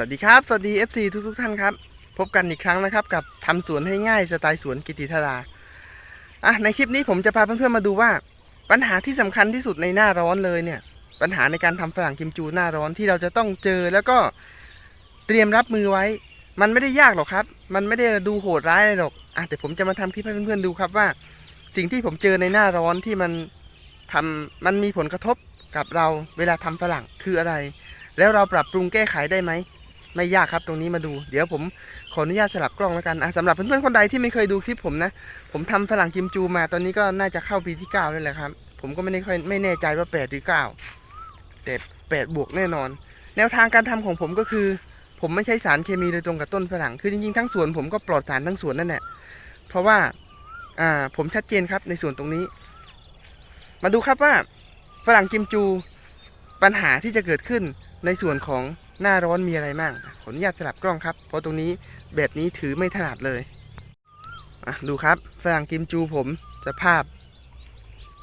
สวัสดีครับ สวัสดี FC ทุกทุกท่านครับ พบกันอีกครั้งนะครับ กับทำสวนให้ง่ายสไตล์สวนกิติธาราอะในคลิปนี้ผมจะพาเพื่อนๆมาดูว่า ปัญหาที่สำคัญที่สุดในหน้าร้อนเลยเนี่ย ปัญหาในการทำฝรั่งกิมจูหน้าร้อนที่เราจะต้องเจอแล้วก็เตรียมรับมือไว้ มันไม่ได้ยากหรอกครับ มันไม่ได้ดูโหดร้ายหรอกอะแต่ผมจะมาทำคลิปให้เพื่อนๆดูครับว่า สิ่งที่ผมเจอในหน้าร้อนที่มันทำมันมีผลกระทบกับเราเวลาทำฝรั่งคืออะไร แล้วเราปรับปรุงแก้ไขได้ไหม ไม่ยากครับตรงนี้มาดู เดี๋ยวผมขออนุญาตสลับกล้องแล้วกันอะสำหรับเพื่อนๆคนใดที่ไม่เคยดูคลิปผมนะ ผมทำฝรั่งกิมจูมาตอนนี้ก็น่าจะเข้าปีที่9แล้วแหละครับ ผมก็ไม่ได้ค่อยไม่แน่ใจว่า8หรือ9แต่8บวกแน่นอน แนวทางการทำของผมก็คือ ผมไม่ใช้สารเคมีโดยตรงกับต้นฝรั่งคือจริงๆทั้งสวนผมก็ปลอดสารทั้งสวนนั่นแหละเพราะว่าอ่าผมชัดเจนครับในส่วนตรงนี้ มาดูครับว่าฝรั่งกิมจูปัญหาที่จะเกิดขึ้นในส่วนของ หน้าร้อนมีอะไรบ้างขออนุญาตสลับกล้องครับ เพราะตรงนี้แบบนี้ถือไม่ถนัดเลยดูครับฝรั่งกิมจูผมสภาพ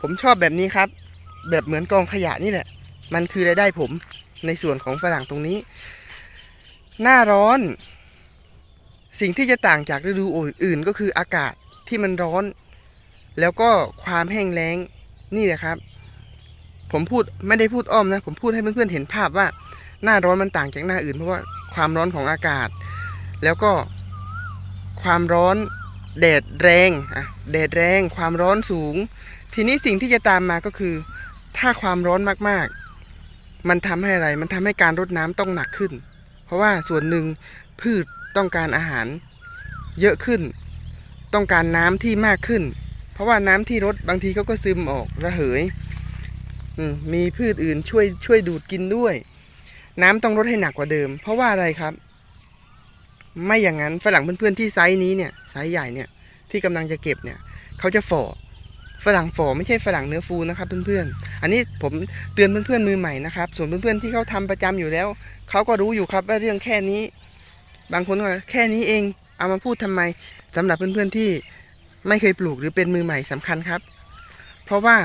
ผมชอบแบบนี้ครับ แบบเหมือนกองขยะนี่แหละ มันคือรายได้ผมในส่วนของฝรั่งตรงนี้ หน้าร้อน สิ่งที่จะต่างจากฤดูอื่นก็คืออากาศที่มันร้อน แล้วก็ความแห้งแล้งนี่แหละครับ ผมพูดไม่ได้พูดอ้อมนะ ผมพูดให้เพื่อนๆเห็นภาพว่า หน้าร้อนมันต่างจากหน้าอื่น เพราะว่าความร้อนของอากาศ แล้วก็ความร้อนแดดแรงอะแดดแรงความร้อนสูง ทีนี้สิ่งที่จะตามมาก็คือ ถ้าความร้อนมากๆ มันทำให้อะไร มันทำให้การรดน้ำต้องหนักขึ้น เพราะว่าส่วนหนึ่งพืชต้องการอาหารเยอะขึ้น ต้องการน้ำที่มากขึ้น เพราะว่าน้ำที่รดบางทีเขาก็ซึมออกระเหยมีพืชอื่นช่วยช่วยดูดกินด้วย น้ำต้องลดให้หนักกว่าเดิม เพราะว่าอะไรครับ ไม่อย่างนั้นฝรั่งเพื่อนๆที่ไซส์นี้เนี่ยไซส์ใหญ่เนี่ยที่กำลังจะเก็บเนี่ยเขาจะฝ่อฝรั่งฝ่อไม่ใช่ฝรั่งเนื้อฟูนะครับเพื่อนๆ อันนี้ผมเตือนเพื่อนๆมือใหม่นะครับ ส่วนเพื่อนๆที่เขาทำประจำอยู่แล้ว เขาก็รู้อยู่ครับว่าเรื่องแค่นี้ บางคนก็แค่นี้เอง เอามาพูดทำไมสำหรับเพื่อนๆที่ไม่เคยปลูกหรือเป็นมือใหม่สำคัญครับ เพราะว่า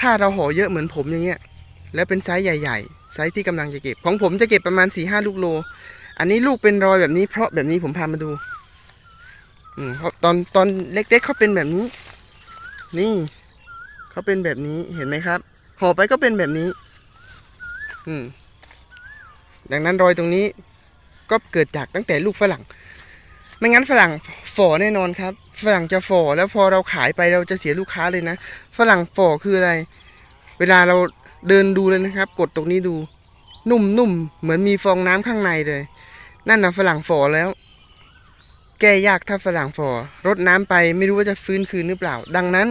ถ้าเราห่อเยอะเหมือนผมอย่างเงี้ยแล้วเป็นไซส์ใหญ่ ๆ ไซส์ที่กำลังจะเก็บ ของผมจะเก็บประมาณ4ี่ห้าลูกโล อันนี้ลูกเป็นรอยแบบนี้ เพราะแบบนี้ผมพามาดูอืมเพราะตอนตอนเล็กๆเขาเป็นแบบนี้ นี่เขาเป็นแบบนี้เห็นไหมครับห่อไปก็เป็นแบบนี้ อืมดังนั้นรอยตรงนี้ก็เกิดจากตั้งแต่ลูกฝรั่ง ไม่งั้นฝรั่งฝ่อแน่นอนครับ ฝรั่งจะฝ่อแล้วพอเราขายไปเราจะเสียลูกค้าเลยนะ ฝรั่งฝ่อคืออะไร เวลาเรา เดินดูเลยนะครับ กดตรงนี้ดู นุ่มๆเหมือนมีฟองน้ำข้างในเลย นั่นนะฝรั่งฝ่อแล้ว แก้ยากถ้าฝรั่งฝ่อรดน้ำไปไม่รู้ว่าจะฟื้นคืนหรือเปล่า ดังนั้น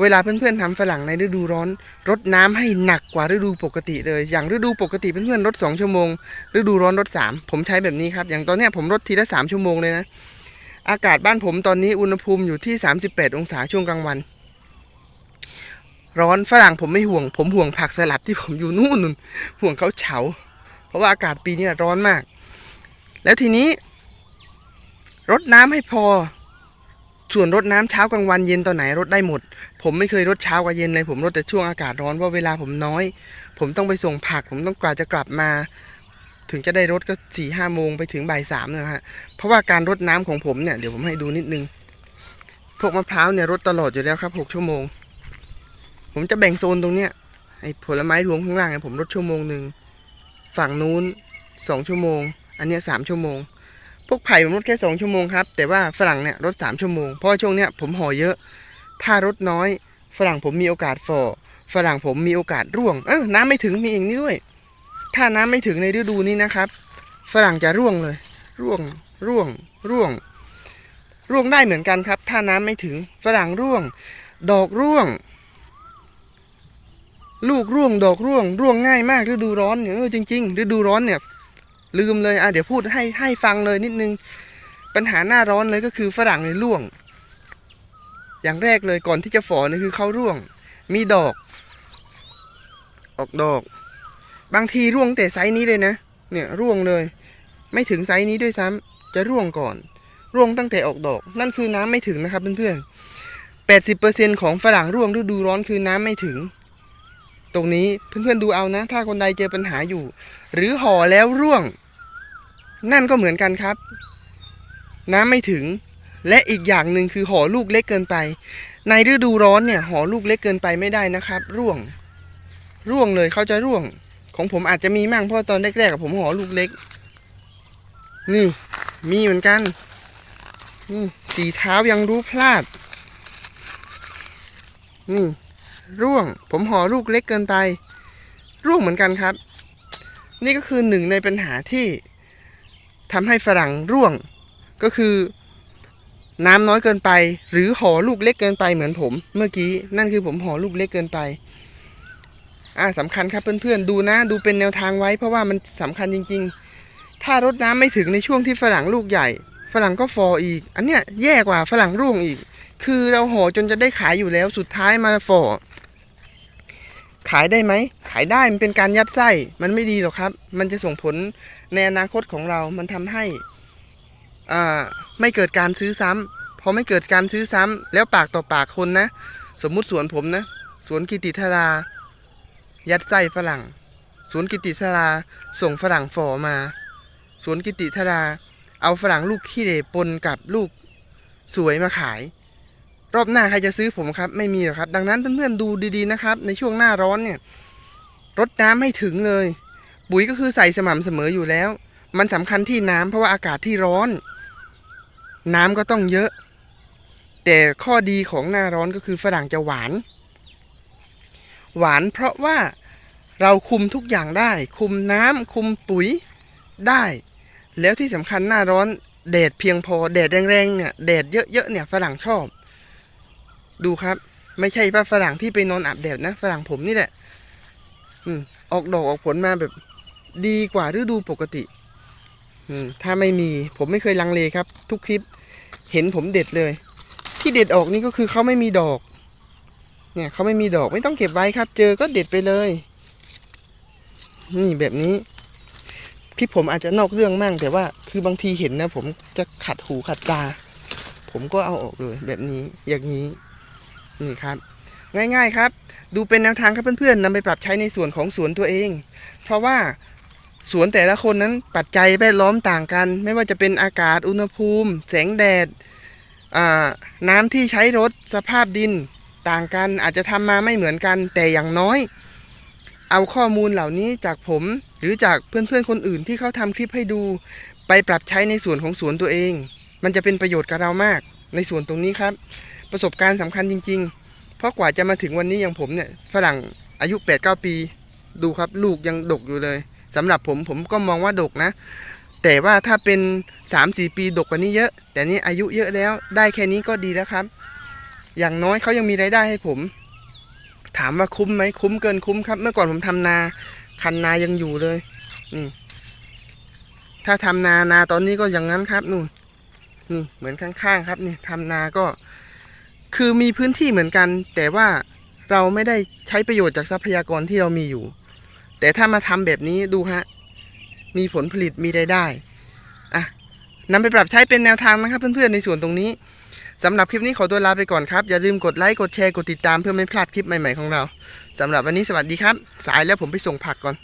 เวลาเพื่อนๆทำฝรั่งในฤดูร้อนรดน้ำให้หนักกว่าฤดูปกติเลย อย่างฤดูปกติเพื่อนๆรด2ชั่วโมง ฤดูร้อนรด3ผมใช้แบบนี้ครับ อย่างตอนเนี้ยผมรดทีละ3ชั่วโมงเลยนะ อากาศบ้านผมตอนนี้อุณหภูมิอยู่ที่ 38 องศาช่วงกลางวัน ร้อนฝรั่งผมไม่ห่วง ผมห่วงผักสลัดที่ผมอยู่นู่นนู่นห่วงเขาเฉา เพราะว่าอากาศปีนี้ร้อนมาก แล้วทีนี้รดน้ำให้พอ ส่วนรดน้ำเช้ากลางวันเย็นตอนไหนรดได้หมด ผมไม่เคยรดเช้ากับเย็นเลยผมรดแต่ช่วงอากาศร้อนเพราะเวลาผมน้อย ผมต้องไปส่งผัก ผมต้องกว่าจะกลับมา ถึงจะได้รดก็สี่ห้าโมงไปถึงบ่ายสามนะฮะเพราะว่าการรดน้ำของผมเนี่ยเดี๋ยวผมให้ดูนิดนึงพวกมะพร้าวเนี่ยรดตลอดอยู่แล้วครับหกชั่วโมง ผมจะแบ่งโซนตรงเนี้ยไอ้ผลไม้รวมข้างล่างเนี่ยผมรดชั่วโมงหนึ่งฝั่งนู้นสองชั่วโมง อันเนี้ยสามชั่วโมง พวกไผ่ผมรดแค่สองชั่วโมงครับ แต่ว่าฝรั่งเนี่ยรดสามชั่วโมง เพราะช่วงเนี้ยผมห่อเยอะ ถ้ารดน้อย ฝรั่งผมมีโอกาสฝ่อ ฝรั่งผมมีโอกาสร่วง เออน้ำไม่ถึงมีองนี้ด้วย ถ้าน้ำไม่ถึงในฤดูนี้นะครับ ฝรั่งจะร่วงเลย ร่วง ร่วง ร่วง ร่วงได้เหมือนกันครับ ถ้าน้ำไม่ถึง ฝรั่งร่วง ดอกร่วง ลูกร่วงดอกร่วง ร่วงง่ายมากฤดูร้อนเนี่ยจริง ๆ ฤดูร้อนเนี่ย ลืมเลยอะเดี๋ยวพูดให้ให้ฟังเลยนิดนึง ปัญหาหน้าร้อนเลยก็คือฝรั่งในร่วง อย่างแรกเลยก่อนที่จะฝ่อเนี่ยคือเขาร่วง มีดอก ออกดอก บางทีร่วงแต่ไซส์นี้เลยนะ เนี่ยร่วงเลย ไม่ถึงไซส์นี้ด้วยซ้ำจะร่วงก่อน ร่วงตั้งแต่ออกดอก นั่นคือน้ำไม่ถึงนะครับเพื่อนๆ80%ของฝรั่งร่วงฤดูร้อนคือน้ำไม่ถึง ตรงนี้เพื่อนๆดูเอานะ ถ้าคนใดเจอปัญหาอยู่ หรือห่อแล้วร่วง นั่นก็เหมือนกันครับ น้ำไม่ถึง และอีกอย่างหนึ่งคือห่อลูกเล็กเกินไป ในฤดูร้อนเนี่ยห่อลูกเล็กเกินไปไม่ได้นะครับ ร่วง ร่วงเลยเขาจะร่วง ของผมอาจจะมีมั่งเพราะตอนแรกๆกับผมห่อลูกเล็ก นี่ มีเหมือนกัน นี่สีเท้ายังรู้พลาด นี่ ร่วง ผมห่อลูกเล็กเกินไป ร่วงเหมือนกันครับ นี่ก็คือหนึ่งในปัญหาที่ทำให้ฝรั่งร่วง ก็คือน้ำน้อยเกินไป หรือห่อลูกเล็กเกินไปเหมือนผม เมื่อกี้นั่นคือผมห่อลูกเล็กเกินไปอ่าสำคัญครับเพื่อนๆดูนะดูเป็นแนวทางไว้ เพราะว่ามันสำคัญจริง ๆ ถ้ารดน้ำไม่ถึงในช่วงที่ฝรั่งลูกใหญ่ ฝรั่งก็ฟออีก อันเนี้ยแย่กว่าฝรั่งร่วงอีก คือเราห่อจนจะได้ขายอยู่แล้วสุดท้ายมาฟอ ขายได้ไหม ขายได้มันเป็นการยัดไส้ มันไม่ดีหรอกครับ มันจะส่งผลในอนาคตของเรา มันทำให้อ่าไม่เกิดการซื้อซ้ำพอไม่เกิดการซื้อซ้ำแล้วปากต่อปากคนนะ สมมุติสวนผมนะ สวนกิติธารา ยัดไส้ฝรั่ง สวนกิติธาราส่งฝรั่งฝ่อมา สวนกิติธารา เอาฝรั่งลูกขี้เหร่ปนกับลูกสวยมาขาย รอบหน้าใครจะซื้อผมครับ ไม่มีหรอกครับ ดังนั้นเพื่อนๆดูดีๆนะครับ ในช่วงหน้าร้อนเนี่ยรดน้ำให้ถึงเลย ปุ๋ยก็คือใส่สม่ำเสมออยู่แล้ว มันสำคัญที่น้ำเพราะว่าอากาศที่ร้อน น้ำก็ต้องเยอะ แต่ข้อดีของหน้าร้อนก็คือฝรั่งจะหวาน หวานเพราะว่าเราคุมทุกอย่างได้ คุมน้ำคุมปุ๋ยได้ แล้วที่สำคัญหน้าร้อนแดดเพียงพอแดดแรงๆเนี่ยแดดเยอะๆเนี่ยฝรั่งชอบ ดูครับ ไม่ใช่ว่าฝรั่งที่ไปนอนอาบแดดนะฝรั่งผมนี่แหละ อืม ออกดอกออกผลมาแบบ ดีกว่าฤดูปกติ อืม ถ้าไม่มี ผมไม่เคยลังเลครับ ทุกคลิป เห็นผมเด็ดเลย ที่เด็ดออกนี่ก็คือเขาไม่มีดอก เนี่ยเขาไม่มีดอกไม่ต้องเก็บไว้ครับ เจอก็เด็ดไปเลย นี่แบบนี้คลิปผมอาจจะนอกเรื่องมั่งแต่ว่าคือบางทีเห็นนะ ผมจะขัดหูขัดตา ผมก็เอาออกเลยแบบนี้อย่างนี้ นี่ครับ ง่ายๆครับ ดูเป็นแนวทางครับเพื่อนๆนำไปปรับใช้ในส่วนของสวนตัวเอง เพราะว่าสวนแต่ละคนนั้นปัจจัยแวดล้อมต่างกัน ไม่ว่าจะเป็นอากาศอุณหภูมิ แสงแดดน้ำที่ใช้รถสภาพดินต่างกันอาจจะทำมาไม่เหมือนกัน แต่อย่างน้อย เอาข้อมูลเหล่านี้จากผมหรือจากเพื่อนๆคนอื่นที่เขาทำคลิปให้ดู ไปปรับใช้ในส่วนของสวนตัวเอง มันจะเป็นประโยชน์กับเรามากในส่วนตรงนี้ครับ ประสบการณ์สำคัญจริง ๆ เพราะกว่าจะมาถึงวันนี้อย่างผมเนี่ยฝรั่งอายุ8-9ปี ดูครับลูกยังดกอยู่เลยสำหรับผมผมก็มองว่าดกนะ แต่ว่าถ้าเป็น 3-4 ปีดกกว่านี้เยอะ แต่นี่อายุเยอะแล้วได้แค่นี้ก็ดีแล้วครับ อย่างน้อยเขายังมีรายได้ให้ผม ถามว่าคุ้มไหมคุ้มเกินคุ้มครับ เมื่อก่อนผมทำนา คันนายังอยู่เลยนี่ถ้าทำนานาตอนนี้ก็อย่างนั้นครับนู่นนี่เหมือนข้างๆ ครับนี่ทำนาก็ คือมีพื้นที่เหมือนกัน แต่ว่าเราไม่ได้ใช้ประโยชน์จากทรัพยากรที่เรามีอยู่ แต่ถ้ามาทำแบบนี้ดูฮะ มีผลผลิตมีรายได้อะนำไปปรับใช้เป็นแนวทางนะครับเพื่อนๆในส่วนตรงนี้สำหรับคลิปนี้ขอตัวลาไปก่อนครับ อย่าลืมกดไลค์ กดแชร์ กดติดตามเพื่อไม่พลาดคลิปใหม่ๆของเราสำหรับวันนี้สวัสดีครับ สายแล้วผมไปส่งผักก่อน